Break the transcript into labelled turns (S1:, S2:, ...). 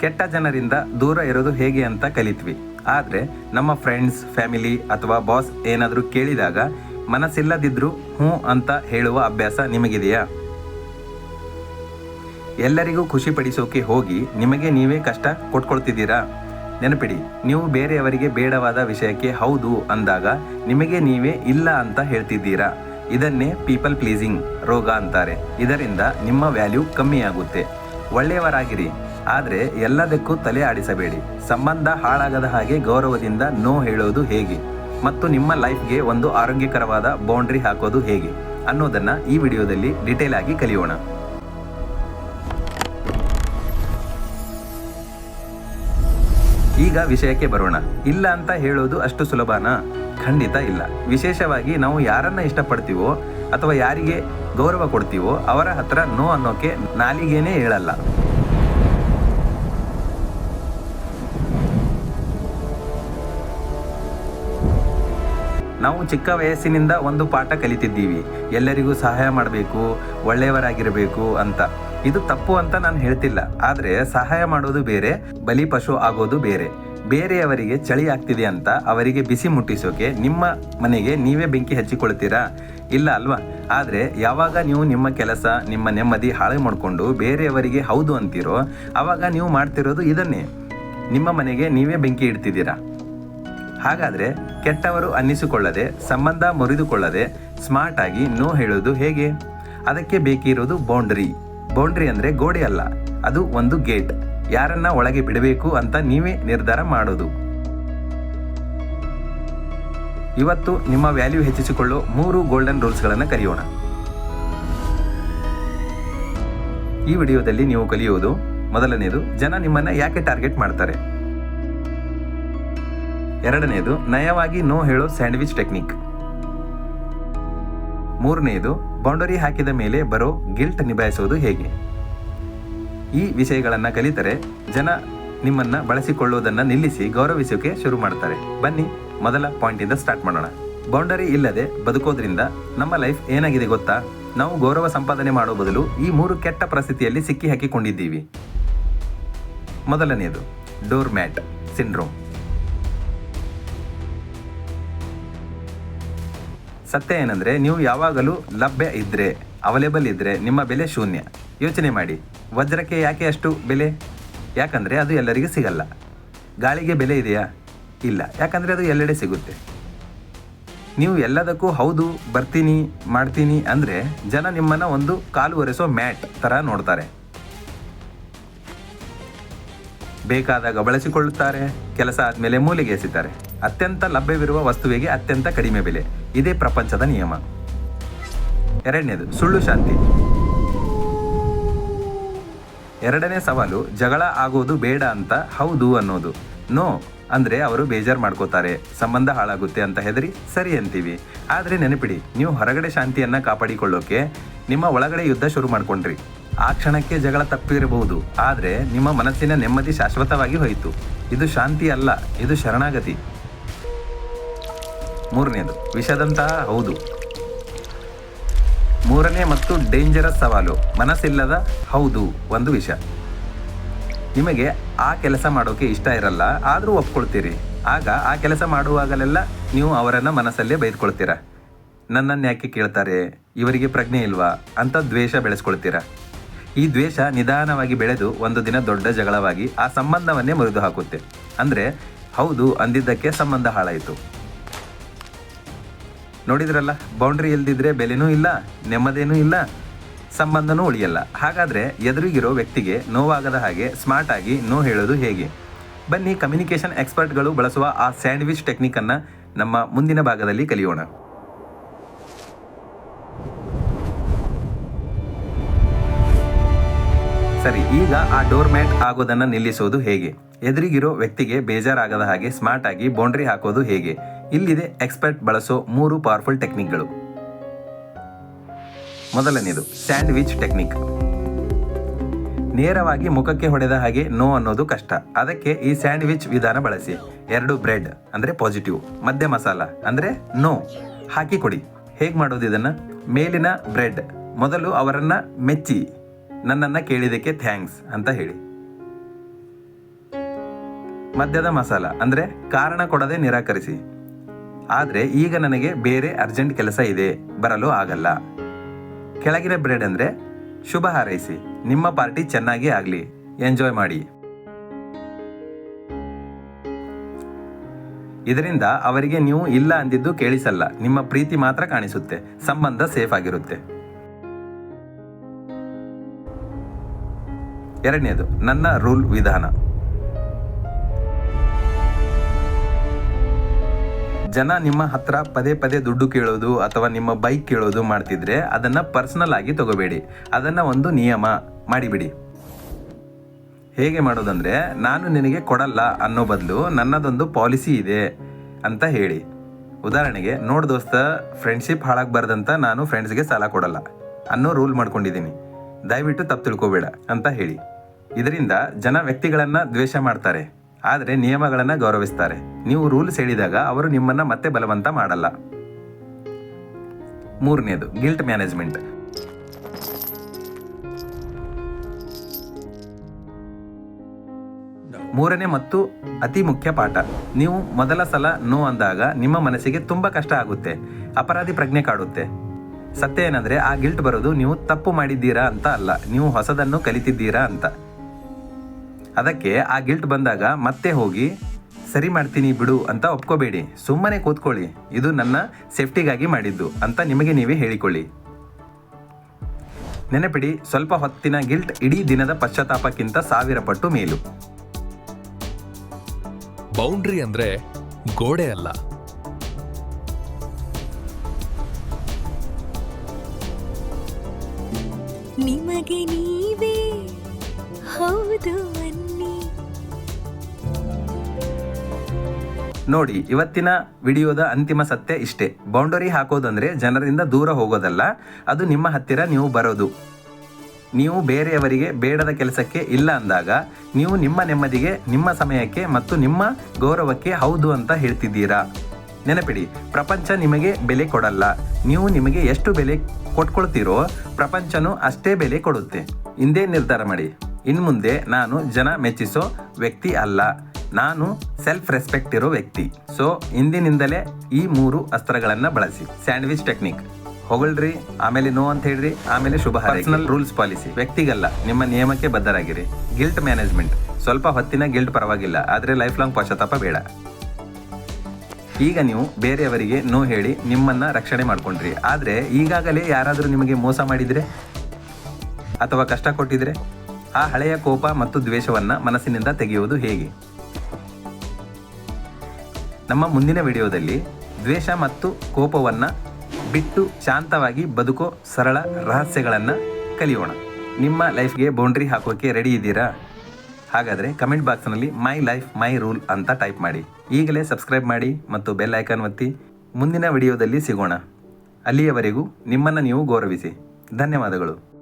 S1: ಕೆಟ್ಟ ಜನರಿಂದ ದೂರ ಇರೋದು ಹೇಗೆ ಅಂತ ಕಲಿತ್ವಿ. ಆದರೆ ನಮ್ಮ ಫ್ರೆಂಡ್ಸ್ ಫ್ಯಾಮಿಲಿ ಅಥವಾ ಬಾಸ್ ಏನಾದರೂ ಕೇಳಿದಾಗ ಮನಸ್ಸಿಲ್ಲದಿದ್ದರೂ ಹ್ಞೂ ಅಂತ ಹೇಳುವ ಅಭ್ಯಾಸ ನಿಮಗಿದೆಯಾ? ಎಲ್ಲರಿಗೂ ಖುಷಿ ಪಡಿಸೋಕೆ ಹೋಗಿ ನಿಮಗೆ ನೀವೇ ಕಷ್ಟ ಕೊಟ್ಕೊಳ್ತಿದ್ದೀರಾ? ನೆನಪಿಡಿ, ನೀವು ಬೇರೆಯವರಿಗೆ ಬೇಡವಾದ ವಿಷಯಕ್ಕೆ ಹೌದು ಅಂದಾಗ ನಿಮಗೆ ನೀವೇ ಇಲ್ಲ ಅಂತ ಹೇಳ್ತಿದ್ದೀರಾ? ಇದನ್ನೇ ಪೀಪಲ್ ಪ್ಲೀಸಿಂಗ್ ರೋಗ ಅಂತಾರೆ. ಇದರಿಂದ ನಿಮ್ಮ ವ್ಯಾಲ್ಯೂ ಕಮ್ಮಿಯಾಗುತ್ತೆ. ಒಳ್ಳೆಯವರಾಗಿರಿ. ಆದರೆ ಎಲ್ಲದಕ್ಕೂ ತಲೆ ಆಡಿಸಬೇಡಿ. ಸಂಬಂಧ ಹಾಳಾಗದ ಹಾಗೆ ಗೌರವದಿಂದ ನೋ ಹೇಳೋದು ಹೇಗೆ? ಮತ್ತು ನಿಮ್ಮ ಲೈಫ್ಗೆ ಒಂದು ಆರೋಗ್ಯಕರವಾದ ಬೌಂಡ್ರಿ ಹಾಕೋದು ಹೇಗೆ? ಅನ್ನೋದನ್ನ ಈ ವಿಡಿಯೋದಲ್ಲಿ ಡಿಟೇಲ್ ಆಗಿ ಕಲಿಯೋಣ. ಈಗ ವಿಷಯಕ್ಕೆ ಬರೋಣ. ಇಲ್ಲ ಅಂತ ಹೇಳೋದು ಅಷ್ಟು ಸುಲಭನಾ? ಖಂಡಿತ ಇಲ್ಲ. ವಿಶೇಷವಾಗಿ ನಾವು ಯಾರನ್ನ ಇಷ್ಟಪಡ್ತೀವೋ ಅಥವಾ ಯಾರಿಗೆ ಗೌರವ ಕೊಡ್ತೀವೋ ಅವರ ಹತ್ರ ನೋ ಅನ್ನೋಕೆ ನಾಲಿಗೇನೆ ಹೇಳಲ್ಲ. ನಾವು ಚಿಕ್ಕ ವಯಸ್ಸಿನಿಂದ ಒಂದು ಪಾಠ ಕಲಿತಿದ್ದೀವಿ. ಎಲ್ಲರಿಗೂ ಸಹಾಯ ಮಾಡಬೇಕು, ಒಳ್ಳೆಯವರಾಗಿರಬೇಕು ಅಂತ. ಇದು ತಪ್ಪು ಅಂತ ನಾನು ಹೇಳ್ತಿಲ್ಲ. ಆದರೆ ಸಹಾಯ ಮಾಡೋದು ಬೇರೆ ಬಲಿಪಶು ಆಗೋದು ಬೇರೆ. ಬೇರೆಯವರಿಗೆ ಚಳಿ ಆಗ್ತಿದೆ ಅಂತ ಅವರಿಗೆ ಬಿಸಿ ಮುಟ್ಟಿಸೋಕೆ ನಿಮ್ಮ ಮನೆಗೆ ನೀವೇ ಬೆಂಕಿ ಹಚ್ಚಿಕೊಳ್ತೀರಾ? ಇಲ್ಲ ಅಲ್ವಾ? ಆದರೆ ಯಾವಾಗ ನೀವು ನಿಮ್ಮ ಕೆಲಸ, ನಿಮ್ಮ ನೆಮ್ಮದಿ ಹಾಳು ಮಾಡಿಕೊಂಡು ಬೇರೆಯವರಿಗೆ ಹೌದು ಅಂತೀರೋ ಆವಾಗ ನೀವು ಮಾಡ್ತಿರೋದು ಇದನ್ನೇ. ನಿಮ್ಮ ಮನೆಗೆ ನೀವೇ ಬೆಂಕಿ ಇಡ್ತಿದ್ದೀರಾ? ಹಾಗಾದ್ರೆ ಕೆಟ್ಟವರು ಅನ್ನಿಸಿಕೊಳ್ಳದೆ, ಸಂಬಂಧ ಮುರಿದುಕೊಳ್ಳದೆ ಸ್ಮಾರ್ಟ್ ಆಗಿ ನೋ ಹೇಳೋದು ಹೇಗೆ? ಅದಕ್ಕೆ ಬೇಕಿರೋದು ಬೌಂಡ್ರಿ ಬೌಂಡ್ರಿ ಅಂದ್ರೆ ಗೋಡೆ ಅಲ್ಲ, ಅದು ಒಂದು ಗೇಟ್ ಯಾರನ್ನ ಒಳಗೆ ಬಿಡಬೇಕು ಅಂತ ನೀವೇ ನಿರ್ಧಾರ ಮಾಡೋದು. ಇವತ್ತು ನಿಮ್ಮ ವ್ಯಾಲ್ಯೂ ಹೆಚ್ಚಿಸಿಕೊಳ್ಳೋ ಮೂರು ಗೋಲ್ಡನ್ ರೂಲ್ಸ್ಗಳನ್ನು ಕಲಿಯೋಣ. ಈ ವಿಡಿಯೋದಲ್ಲಿ ನೀವು ಕಲಿಯೋದು ಮೊದಲನೆಯದು ಜನ ನಿಮ್ಮನ್ನ ಯಾಕೆ ಟಾರ್ಗೆಟ್ ಮಾಡ್ತಾರೆ? ಎರಡನೆಯದು ನಯವಾಗಿ ನೋ ಹೇಳೋ ಸ್ಯಾಂಡ್ವಿಚ್ ಟೆಕ್ನಿಕ್. ಮೂರನೆಯದು ಬೌಂಡರಿ ಹಾಕಿದ ಮೇಲೆ ಬರೋ ಗಿಲ್ಟ್ ನಿಭಾಯಿಸುವುದು ಹೇಗೆ? ಈ ವಿಷಯಗಳನ್ನು ಕಲಿತರೆ ಜನ ನಿಮ್ಮನ್ನ ಬಳಸಿಕೊಳ್ಳುವುದನ್ನು ನಿಲ್ಲಿಸಿ ಗೌರವಿಸೋಕೆ ಶುರು ಮಾಡ್ತಾರೆ. ಬನ್ನಿ, ಮೊದಲ ಪಾಯಿಂಟ್ ಇಂದ ಸ್ಟಾರ್ಟ್ ಮಾಡೋಣ. ಬೌಂಡರಿ ಇಲ್ಲದೆ ಬದುಕೋದ್ರಿಂದ ನಮ್ಮ ಲೈಫ್ ಏನಾಗಿದೆ ಗೊತ್ತಾ? ನಾವು ಗೌರವ ಸಂಪಾದನೆ ಮಾಡೋ ಬದಲು ಈ ಮೂರು ಕೆಟ್ಟ ಪರಿಸ್ಥಿತಿಯಲ್ಲಿ ಸಿಕ್ಕಿ ಹಾಕಿಕೊಂಡಿದ್ದೀವಿ ಮೊದಲನೆಯದು ಡೋರ್ ಮ್ಯಾಟ್ ಸಿಂಡ್ರೋಮ್. ಸತ್ಯ ಏನಂದ್ರೆ, ನೀವು ಯಾವಾಗಲೂ ಲಭ್ಯ ಇದ್ರೆ ಅವೈಲೇಬಲ್ ಇದ್ರೆ ನಿಮ್ಮ ಬೆಲೆ ಶೂನ್ಯ. ಯೋಚನೆ ಮಾಡಿ. ವಜ್ರಕ್ಕೆ ಯಾಕೆ ಅಷ್ಟು ಬೆಲೆ? ಯಾಕಂದ್ರೆ ಅದು ಎಲ್ಲರಿಗೂ ಸಿಗಲ್ಲ. ಗಾಳಿಗೆ ಬೆಲೆ ಇದೆಯಾ? ಇಲ್ಲ. ಯಾಕಂದ್ರೆ ಅದು ಎಲ್ಲೆಡೆ ಸಿಗುತ್ತೆ. ನೀವು ಎಲ್ಲದಕ್ಕೂ ಹೌದು, ಬರ್ತೀನಿ, ಮಾಡ್ತೀನಿ ಅಂದ್ರೆ ಜನ ನಿಮ್ಮನ್ನ ಒಂದು ಕಾಲು ಒರೆಸೋ ಮ್ಯಾಟ್ ತರ ನೋಡ್ತಾರೆ. ಬೇಕಾದಾಗ ಬಳಸಿಕೊಳ್ಳುತ್ತಾರೆ, ಕೆಲಸ ಆದಮೇಲೆ ಮೂಲೆಗೆ ಎಸಿತಾರೆ. ಅತ್ಯಂತ ಲಭ್ಯವಿರುವ ವಸ್ತುವಿಗೆ ಅತ್ಯಂತ ಕಡಿಮೆ ಬೆಲೆ. ಇದೇ ಪ್ರಪಂಚದ ನಿಯಮ. ಎರಡನೇದು, ಸುಳ್ಳು ಶಾಂತಿ. ಎರಡನೇ ಸವಾಲು, ಜಗಳ ಆಗೋದು ಬೇಡ ಅಂತ ಹೌದು ಅನ್ನೋದು. ನೋ, ಅಂದ್ರೆ ಅವರು ಬೇಜಾರು ಮಾಡ್ಕೋತಾರೆ. ಸಂಬಂಧ ಹಾಳಾಗುತ್ತೆ ಅಂತ ಹೆದರಿ ಸರಿ ಅಂತೀವಿ. ಆದ್ರೆ ನೆನಪಿಡಿ, ನೀವು ಹೊರಗಡೆ ಶಾಂತಿಯನ್ನ ಕಾಪಾಡಿಕೊಳ್ಳೋಕೆ ನಿಮ್ಮ ಒಳಗಡೆ ಯುದ್ಧ ಶುರು ಮಾಡ್ಕೊಂಡ್ರಿ. ಆ ಕ್ಷಣಕ್ಕೆ ಜಗಳ ತಪ್ಪಿರಬಹುದು, ಆದ್ರೆ ನಿಮ್ಮ ಮನಸ್ಸಿನ ನೆಮ್ಮದಿ ಶಾಶ್ವತವಾಗಿ ಹೋಯಿತು. ಇದು ಶಾಂತಿ ಅಲ್ಲ, ಇದು ಶರಣಾಗತಿ. ಮೂರನೇದು ವಿಷದಂತಹ ಹೌದು. ಮೂರನೇ ಮತ್ತು ಡೇಂಜರಸ್ ಸವಾಲು, ಮನಸ್ಸಿಲ್ಲದ ಹೌದು, ಒಂದು ವಿಷ. ನಿಮಗೆ ಆ ಕೆಲಸ ಮಾಡೋಕೆ ಇಷ್ಟ ಇರಲ್ಲ, ಆದರೂ ಒಪ್ಕೊಳ್ತೀರಿ. ಆಗ ಆ ಕೆಲಸ ಮಾಡುವಾಗಲೆಲ್ಲ ನೀವು ಅವರನ್ನು ಮನಸ್ಸಲ್ಲೇ ಬೈದ್ಕೊಳ್ತೀರ. ನನ್ನನ್ನು ಯಾಕೆ ಕೇಳ್ತಾರೆ? ಇವರಿಗೆ ಪ್ರಜ್ಞೆ ಇಲ್ವಾ? ಅಂತ ದ್ವೇಷ ಬೆಳೆಸ್ಕೊಳ್ತೀರ. ಈ ದ್ವೇಷ ನಿಧಾನವಾಗಿ ಬೆಳೆದು ಒಂದು ದಿನ ದೊಡ್ಡ ಜಗಳವಾಗಿ ಆ ಸಂಬಂಧವನ್ನೇ ಮುರಿದು ಹಾಕುತ್ತೆ ಅಂದರೆ ಹೌದು, ಅಂದಿದ್ದಕ್ಕೆ ಸಂಬಂಧ ಹಾಳಾಯಿತು. ನೋಡಿದ್ರಲ್ಲ ಬೌಂಡ್ರಿ ಇಲ್ದಿದ್ರೆ ಬೆಲೆನೂ ಇಲ್ಲ, ನೆಮ್ಮದೇನೂ ಇಲ್ಲ, ಸಂಬಂಧನೂ ಉಳಿಯಲ್ಲ. ಹಾಗಾದ್ರೆ ಎದುರಿಗಿರೋ ವ್ಯಕ್ತಿಗೆ ನೋವಾಗದ ಹಾಗೆ ಸ್ಮಾರ್ಟ್ ಆಗಿ ನೋ ಹೇಳೋದು ಹೇಗೆ? ಬನ್ನಿ ಕಮ್ಯುನಿಕೇಷನ್ ಎಕ್ಸ್ಪರ್ಟ್ಗಳು ಬಳಸುವ ಆ ಸ್ಯಾಂಡ್ವಿಚ್ ಟೆಕ್ನಿಕ್ ಅನ್ನ ನಮ್ಮ ಮುಂದಿನ ಭಾಗದಲ್ಲಿ ಕಲಿಯೋಣ. ಸರಿ, ಈಗ ಆ ಡೋರ್ ಮ್ಯಾಟ್ ಆಗೋದನ್ನ ನಿಲ್ಲಿಸೋದು ಹೇಗೆ? ಎದುರಿಗಿರೋ ವ್ಯಕ್ತಿಗೆ ಬೇಜಾರಾಗದ ಹಾಗೆ ಸ್ಮಾರ್ಟ್ ಆಗಿ ಬೌಂಡ್ರಿ ಹಾಕೋದು ಹೇಗೆ? ಇಲ್ಲಿದೆ ಎಕ್ಸ್ಪರ್ಟ್ ಬಳಸೋ ಮೂರು ಪವರ್ಫುಲ್ ಟೆಕ್ನಿಕ್ಗಳು ಮೊದಲನೇದು ಸ್ಯಾಂಡ್ವಿಚ್ ಟೆಕ್ನಿಕ್ ನೇರವಾಗಿ ಮುಖಕ್ಕೆ ಹೊಡೆದ ಹಾಗೆ ನೋ ಅನ್ನೋದು ಕಷ್ಟ. ಅದಕ್ಕೆ ಈ ಸ್ಯಾಂಡ್ವಿಚ್ ವಿಧಾನ ಬಳಸಿ. ಎರಡು ಬ್ರೆಡ್ ಅಂದರೆ ಪಾಸಿಟಿವ್ ಮಧ್ಯ ಮಸಾಲ, ಅಂದರೆ ನೋ ಹಾಕಿ ಕೊಡಿ. ಹೇಗೆ ಮಾಡೋದು ಇದನ್ನು? ಮೇಲಿನ ಬ್ರೆಡ್ ಮೊದಲು ಅವರನ್ನ ಮೆಚ್ಚಿ. ನನ್ನನ್ನು ಕೇಳಿದಕ್ಕೆ ಥ್ಯಾಂಕ್ಸ್ ಅಂತ ಹೇಳಿ. ಮದ್ಯದ ಮಸಾಲ, ಅಂದರೆ ಕಾರಣ ಕೊಡದೆ ನಿರಾಕರಿಸಿ. ಆದರೆ ಈಗ ನನಗೆ ಬೇರೆ ಅರ್ಜೆಂಟ್ ಕೆಲಸ ಇದೆ, ಬರಲು ಆಗಲ್ಲ. ಕೆಳಗಿನ ಬ್ರೆಡ್ ಅಂದರೆ, ಶುಭ ಹಾರೈಸಿ, ನಿಮ್ಮ ಪಾರ್ಟಿ ಚೆನ್ನಾಗಿ ಆಗಲಿ ಎಂಜಾಯ್ ಮಾಡಿ. ಇದರಿಂದ ಅವರಿಗೆ ನೀವು ಇಲ್ಲ ಅಂದಿದ್ದು ಕೇಳಿಸಲ್ಲ, ನಿಮ್ಮ ಪ್ರೀತಿ ಮಾತ್ರ ಕಾಣಿಸುತ್ತೆ, ಸಂಬಂಧ ಸೇಫ್ ಆಗಿರುತ್ತೆ. ಎರಡನೇದು, ನನ್ನ ರೂಲ್ ವಿಧಾನ. ಜನ ನಿಮ್ಮ ಹತ್ರ ಪದೇ ಪದೇ ದುಡ್ಡು ಕೇಳೋದು ಅಥವಾ ನಿಮ್ಮ ಬೈಕ್ ಕೇಳೋದು ಮಾಡ್ತಿದ್ರೆ ಅದನ್ನ ಪರ್ಸನಲ್ ಆಗಿ ತಗೋಬೇಡಿ. ಅದನ್ನ ಒಂದು ನಿಯಮ. ಮಾಡಿಬಿಡಿ ಹೇಗೆ ಮಾಡೋದಂದ್ರೆ, ನಾನು ನಿನಗೆ ಕೊಡಲ್ಲ ಅನ್ನೋ ಬದಲು ನನ್ನದೊಂದು ಪಾಲಿಸಿ ಇದೆ ಅಂತ ಹೇಳಿ. ಉದಾಹರಣೆಗೆ, ನೋಡು ದೋಸ್ತ ಫ್ರೆಂಡ್ಶಿಪ್ ಹಾಳಾಗಬಾರ್ದಂತ ನಾನು ಫ್ರೆಂಡ್ಸ್ಗೆ ಸಾಲ ಕೊಡಲ್ಲ ಅನ್ನೋ ರೂಲ್ ಮಾಡ್ಕೊಂಡಿದ್ದೀನಿ. ದಯವಿಟ್ಟು ತಪ್ಪು ತಿಳ್ಕೊಬೇಡ ಅಂತ ಹೇಳಿ. ಇದರಿಂದ ಜನ ವ್ಯಕ್ತಿಗಳನ್ನ ದ್ವೇಷ ಮಾಡ್ತಾರೆ. ಆದರೆ ನಿಯಮಗಳನ್ನು ಗೌರವಿಸ್ತಾರೆ. ನೀವು ರೂಲ್ಸ್ ಹೇಳಿದಾಗ ಅವರು ನಿಮ್ಮನ್ನು ಮತ್ತೆ ಬಲವಂತ ಮಾಡಲ್ಲ. ಮೂರನೇದು, ಗಿಲ್ಟ್ ಮ್ಯಾನೇಜ್ಮೆಂಟ್. ಮೂರನೇ ಮತ್ತು ಅತಿ ಮುಖ್ಯ ಪಾಠ. ನೀವು ಮೊದಲ ಸಲ ನೋ ಅಂದಾಗ ನಿಮ್ಮ ಮನಸ್ಸಿಗೆ ತುಂಬ ಕಷ್ಟ ಆಗುತ್ತೆ. ಅಪರಾಧಿ ಪ್ರಜ್ಞೆ ಕಾಡುತ್ತೆ. ಸತ್ಯ ಏನಂದರೆ ಆ ಗಿಲ್ಟ್ ಬರೋದು ನೀವು ತಪ್ಪು ಮಾಡಿದ್ದೀರಾ ಅಂತ ಅಲ್ಲ. ನೀವು ಹೊಸದನ್ನು ಕಲಿತಿದ್ದೀರಾ ಅಂತ. ಅದಕ್ಕೆ ಆ ಗಿಲ್ಟ್ ಬಂದಾಗ ಮತ್ತೆ ಹೋಗಿ ಸರಿ ಮಾಡ್ತೀನಿ ಬಿಡು ಅಂತ ಒಪ್ಕೋಬೇಡಿ. ಸುಮ್ಮನೆ ಕೂತ್ಕೊಳ್ಳಿ. ಇದು ನನ್ನ ಸೇಫ್ಟಿಗಾಗಿ ಮಾಡಿದ್ದು ಅಂತ ನಿಮಗೆ ನೀವೇ ಹೇಳಿಕೊಳ್ಳಿ. ನೆನಪಿಡಿ ಸ್ವಲ್ಪ ಹೊತ್ತಿನ ಗಿಲ್ಟ್ ಇಡೀ ದಿನದ ಪಶ್ಚಾತ್ತಾಪಕ್ಕಿಂತ ಸಾವಿರ ಪಟ್ಟು ಮೇಲು.
S2: ಬೌಂಡ್ರಿ ಅಂದ್ರೆ ಗೋಡೆ ಅಲ್ಲ.
S3: ನಿಮಗೆ ನೀವೇ ಹೌದು
S1: ನೋಡಿ, ಇವತ್ತಿನ ವಿಡಿಯೋದ ಅಂತಿಮ ಸತ್ಯ ಇಷ್ಟೇ. ಬೌಂಡರಿ ಹಾಕೋದಂದ್ರೆ ಜನರಿಂದ ದೂರ ಹೋಗೋದಲ್ಲ, ಅದು ನಿಮ್ಮ ಹತ್ತಿರ ನೀವು ಬರೋದು. ನೀವು ಬೇರೆಯವರಿಗೆ ಬೇಡದ ಕೆಲಸಕ್ಕೆ ಇಲ್ಲ ಅಂದಾಗ, ನೀವು ನಿಮ್ಮ ನೆಮ್ಮದಿಗೆ, ನಿಮ್ಮ ಸಮಯಕ್ಕೆ ಮತ್ತು ನಿಮ್ಮ ಗೌರವಕ್ಕೆ ಹೌದು ಅಂತ ಹೇಳ್ತಿದ್ದೀರಾ? ನೆನಪಿಡಿ, ಪ್ರಪಂಚ ನಿಮಗೆ ಬೆಲೆ ಕೊಡಲ್ಲ. ನೀವು ನಿಮಗೆ ಎಷ್ಟು ಬೆಲೆ ಕೊಟ್ಕೊಳ್ತೀರೋ, ಪ್ರಪಂಚನೂ ಅಷ್ಟೇ ಬೆಲೆ ಕೊಡುತ್ತೆ. ಇಂದೇ ನಿರ್ಧಾರ ಮಾಡಿ. ಇನ್ಮುಂದೆ ನಾನು ಜನ ಮೆಚ್ಚಿಸೋ ವ್ಯಕ್ತಿ ಅಲ್ಲ. ನಾನು ಸೆಲ್ಫ್ ರೆಸ್ಪೆಕ್ಟ್ ಇರೋ ವ್ಯಕ್ತಿ. ಸೊ ಇಂದಿನಿಂದಲೇ ಈ ಮೂರು ಅಸ್ತ್ರಗಳನ್ನ ಬಳಸಿ. ಸ್ಯಾಂಡ್ವಿಚ್ ಟೆಕ್ನಿಕ್ ಹೊಗಳ್ರಿ ಆಮೇಲೆ ನೋ ಅಂತ ಹೇಳ್ರಿ ಆಮೇಲೆ ಶುಭ ಪರ್ಸನಲ್ ರೂಲ್ಸ್ ಪಾಲಿಸಿ ವ್ಯಕ್ತಿಗಲ್ಲ ನಿಮ್ಮ ನಿಯಮಕ್ಕೆ ಬದ್ಧರಾಗಿರಿ. ಗಿಲ್ಟ್ ಮ್ಯಾನೇಜ್ಮೆಂಟ್ ಸ್ವಲ್ಪ ಹೊತ್ತಿನ ಗಿಲ್ಟ್ ಪರವಾಗಿಲ್ಲ ಆದರೆ ಲೈಫ್ ಲಾಂಗ್ ಪಶ್ಚಾತ್ತಾಪ ಬೇಡ. ಈಗ ನೀವು ಬೇರೆಯವರಿಗೆ ನೋ ಹೇಳಿ ನಿಮ್ಮನ್ನ ರಕ್ಷಣೆ ಮಾಡ್ಕೊಂಡ್ರಿ. ಆದ್ರೆ ಈಗಾಗಲೇ ಯಾರಾದರೂ ನಿಮಗೆ ಮೋಸ ಮಾಡಿದ್ರೆ? ಅಥವಾ ಕಷ್ಟ ಕೊಟ್ಟಿದ್ರೆ? ಆ ಹಳೆಯ ಕೋಪ ಮತ್ತು ದ್ವೇಷವನ್ನ ಮನಸ್ಸಿನಿಂದ ತೆಗೆಯುವುದು ಹೇಗೆ? ನಮ್ಮ ಮುಂದಿನ ವಿಡಿಯೋದಲ್ಲಿ ದ್ವೇಷ ಮತ್ತು ಕೋಪವನ್ನ ಬಿಟ್ಟು ಶಾಂತವಾಗಿ ಬದುಕೋ ಸರಳ ರಹಸ್ಯಗಳನ್ನು ಕಲಿಯೋಣ. ನಿಮ್ಮ ಲೈಫ್ಗೆ ಬೌಂಡ್ರಿ ಹಾಕೋಕೆ ರೆಡಿ ಇದ್ದೀರಾ? ಹಾಗಾದರೆ ಕಮೆಂಟ್ ಬಾಕ್ಸ್ನಲ್ಲಿ ಮೈ ಲೈಫ್, ಮೈ ರೂಲ್ ಅಂತ ಟೈಪ್ ಮಾಡಿ. ಈಗಲೇ ಸಬ್ಸ್ಕ್ರೈಬ್ ಮಾಡಿ ಮತ್ತು ಬೆಲ್ ಐಕಾನ್ ಒತ್ತಿ. ಮುಂದಿನ ವಿಡಿಯೋದಲ್ಲಿ ಸಿಗೋಣ. ಅಲ್ಲಿಯವರೆಗೂ ನಿಮ್ಮನ್ನು ನೀವು ಗೌರವಿಸಿ. ಧನ್ಯವಾದಗಳು.